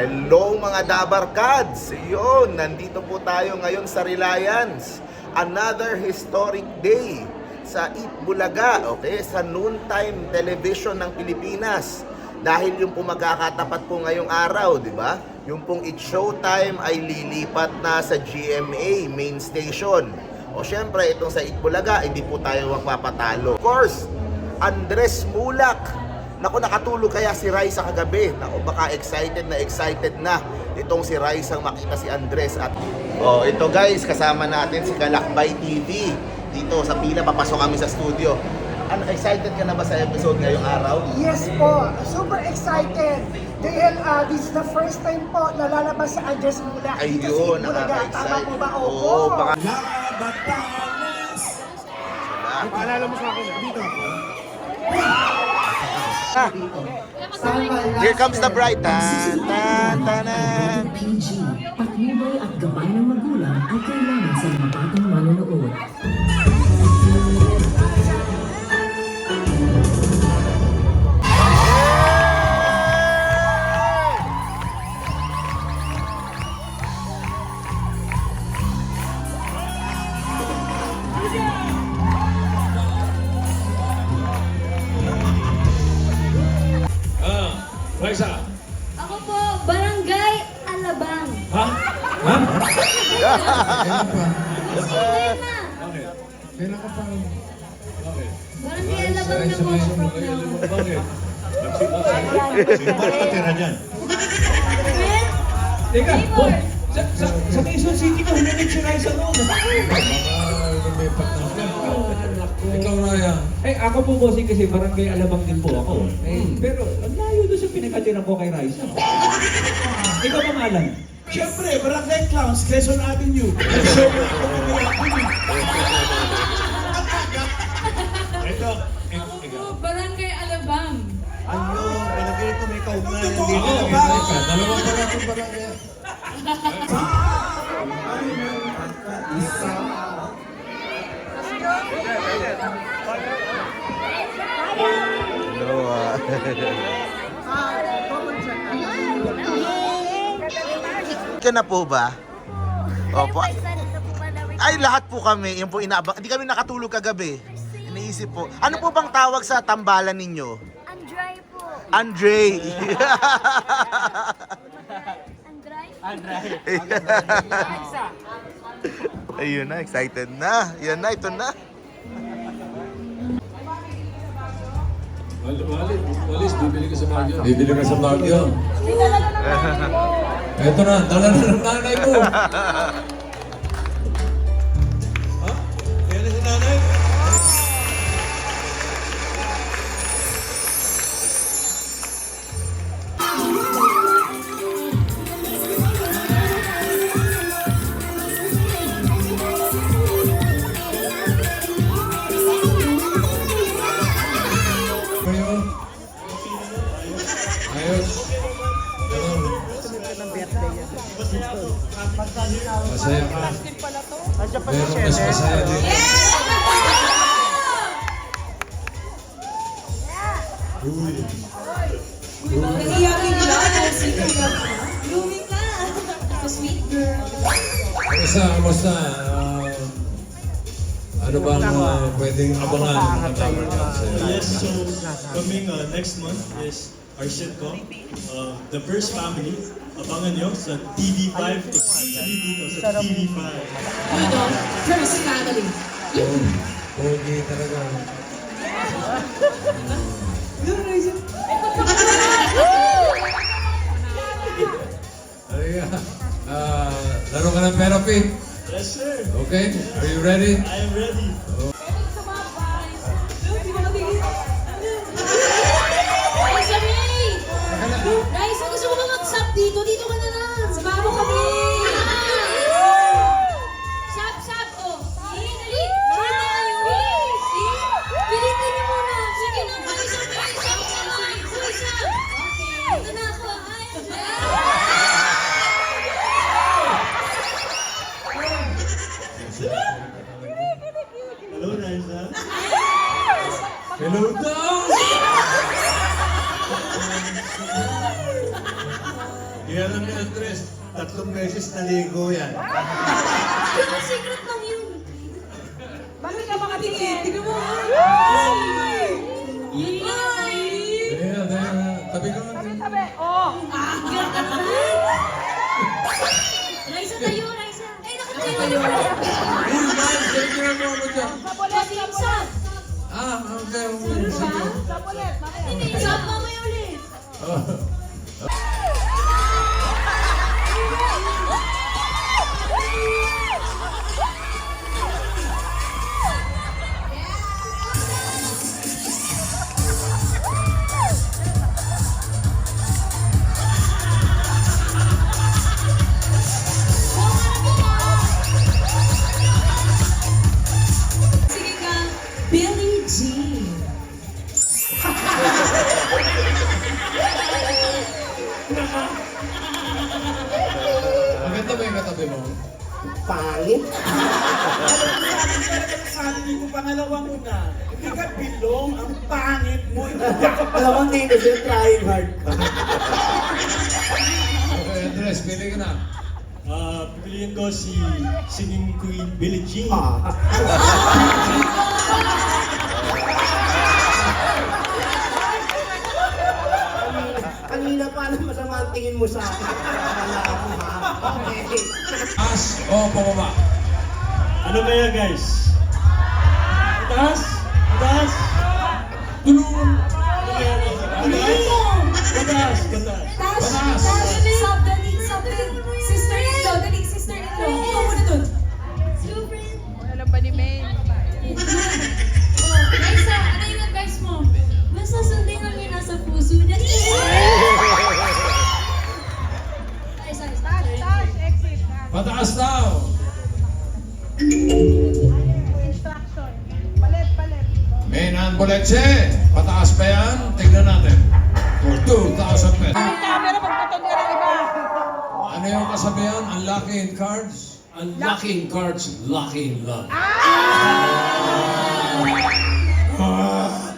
Hello mga Dabarkads! Yun, nandito po tayo ngayon sa Reliance. Another historic day sa Eat Bulaga, okay? Sa noontime television ng Pilipinas. Dahil yung po magkakatapat po ngayong araw, di ba? Yung pong It Showtime ay lilipat na sa GMA main station. O syempre, itong sa Eat Bulaga, hindi po tayo magpapatalo. Of course, Andres Mulak Naku, nakatulog kaya si Raisa kagabi. Naku, baka excited na excited na itong si Raisa ang makita si Andres. At, oh, ito guys, kasama natin si Kalakbay TV. Dito sa pila, papasok kami sa studio. Ano, excited ka na ba sa episode ngayong araw? Yes po, super excited. Dahil uh, this is the first time po na lalabas sa Andres Mula. sa Ayun, Itbulaga. Tama po ba? Opo. Oo, baka... Paalala mo sa akin, dito. Here comes the bride. Tan, tan, tanan. PG, patnubay at gabay ng magulang ay kailangan sa mga batang manonood. Ah, Raisa. Ako po, Barangay Alabang. Ha? Ha? Sige na. Bakit? Bakit? Barangay Alabang na po from now. Bakit? Sino ba nakatira? Friend, Teka, boy, sa, sa, sa Quezon City ko, huminig si Raisa noon. Ikaw, Raya. Eh, ako po bossing kasi barangay Alabang din po ako. Eh, pero ang layo doon sa pinagkatiran ko kay Raisa. Ikaw pangalan? Siyempre, Barangay Clowns, Quezon Avenue. Ito, ik- ako ikaw. po, Barangay Alabang. Ano, palagay ko may kaugnayan Ako, dito. Raisa. Dalawang barangay barangay. Hello, ka na po ba? Opo. Ay, lahat po kami. Yung po inaabang. Hindi kami nakatulog kagabi. Iniisip po. Ano po bang tawag sa tambalan ninyo? Andray po. Andre. Andray? Ayun na, excited na. Yan na, ito na. Wal- Walis, walis, bibili ka sa Baguio. Bibili ka sa Baguio. Ito na, dala na ng nanay mo. mas masaya din. Uy. Naiyakin nila dahil girl ka. Blooming ka. Sweet girl. Kamusta, kamusta? Ah, ano bang uh, pwedeng abangan ng mga Cats? Yes, so coming uh, next month is our sitcom, uh, The First Family. Abangan nyo sa TV5, exclusively dito sa TV5. Dito, first family. Oh, pogi talaga. Ah, laro ka ng therapy. Yes, sir. Okay? Are you ready? I am ready. Raisa Hold on! Yan ang actress. Tatlong beses naligo yan. Ah, okay. okay. Sige. sabulit. Mamaya. Sab, mamaya ulit. Una, hindi ka bilong, ang pangit mo. Alam mo, hindi siya trying hard pa. Okay, Andres, pili ka na. Ah, pipiliin ko si singing queen Billie Jean. Ah. Kanina pa alam masama ang tingin mo sa akin. Mo ha. Okay. Taas o pababa? Ano kaya guys? Mataas? Mataas? Tulungan! Ano kaya guys? Mataas? Mataas, mataas. Main Boleche, pataas pa yan? Tignan natin. For 2,000 pesos. Camera, magputol ka ng iba. Ano yung kasabihan? Unlucky in cards? Unlucky in cards, lucky in love.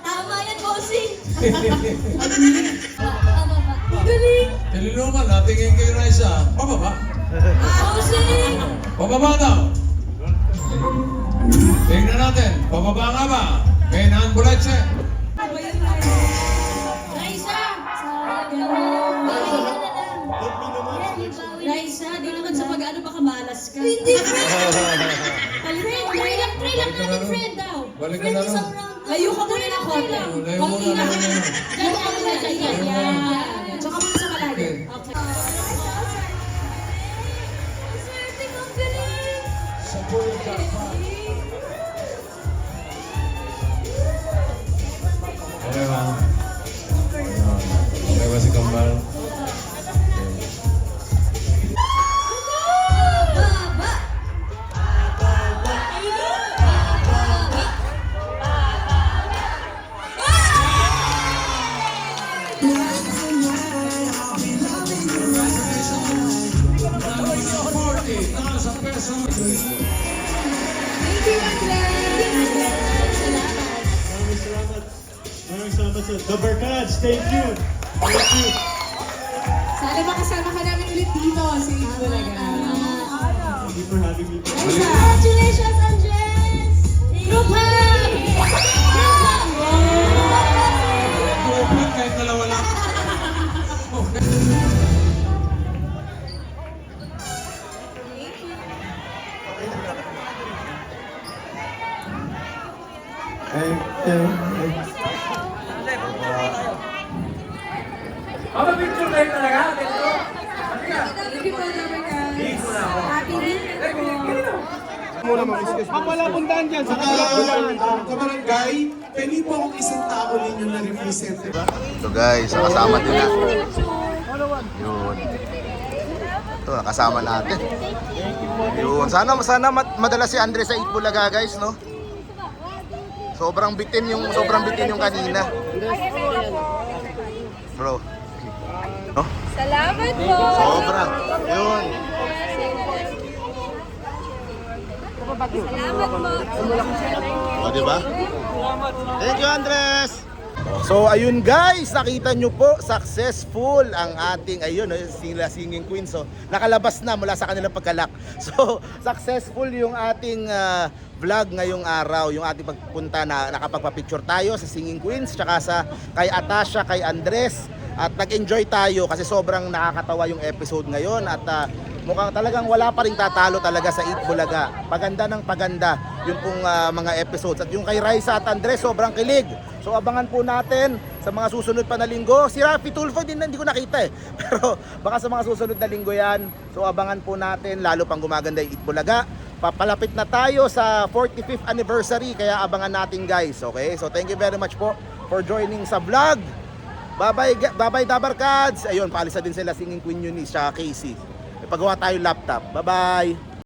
Tama yan, bossing. Galing. Tinulungan na, tingin kay Raisa. Pababa. Bossing. Pababa daw. Tingnan natin. Pababa nga ba? Na lang. Ba't mo naman? Raisa, di naman sa pag-ano baka malas ka. Hindi, friend. Friend, try lang, try lang natin, friend daw. Balik ka Friend, na lang. isang round. Layo ka muna ng konti. Konti muna. Diyan ka muna, dyan, yan. Tsaka muna sa malayo. Okay. Okay. Swerte Maraming salamat. Sa The Barkads. Thank you. Thank you. Sana makasama ka namin ulit dito sa Itbulaga. Thank you for having me. Kahit dalawa lang. Thank you po, Robert Happy birthday po. Papalapuntahan dyan. Sa kabarangay, pwede po akong isang tao ninyo na representative. So guys, kasama din na. Yun. Ito, kasama natin. Yun. Sana, sana madala si Andre sa Itbulaga guys, no? Sobrang bitin yung, sobrang bitin yung kanina. Bro. No? Salamat po! Sobra. Yun. Salamat po! O, di ba? Thank you, Andres! So ayun guys, nakita nyo po, successful ang ating, ayun, sila singing queen. So nakalabas na mula sa kanilang pagkalak. So successful yung ating ah, vlog ngayong araw, yung ating pagpunta na nakapagpa-picture tayo sa singing queens, tsaka sa kay Atasha, kay Andres. At nag-enjoy tayo kasi sobrang nakakatawa yung episode ngayon at ah, mukhang talagang wala pa rin tatalo talaga sa Eat Bulaga. Paganda ng paganda yung pong ah, mga episodes. At yung kay Raisa at Andres, sobrang kilig. So abangan po natin sa mga susunod pa na linggo. Si Rafi Tulfo din hindi ko nakita eh. Pero baka sa mga susunod na linggo yan. So abangan po natin lalo pang gumaganda yung Eat Bulaga. Papalapit na tayo sa 45th anniversary kaya abangan natin guys. Okay? So thank you very much po for joining sa vlog. Ga- bye-bye Dabarkads. Ayun, paalisa din sila singing Queen Eunice at Casey. Ipagawa tayo laptop. Bye-bye.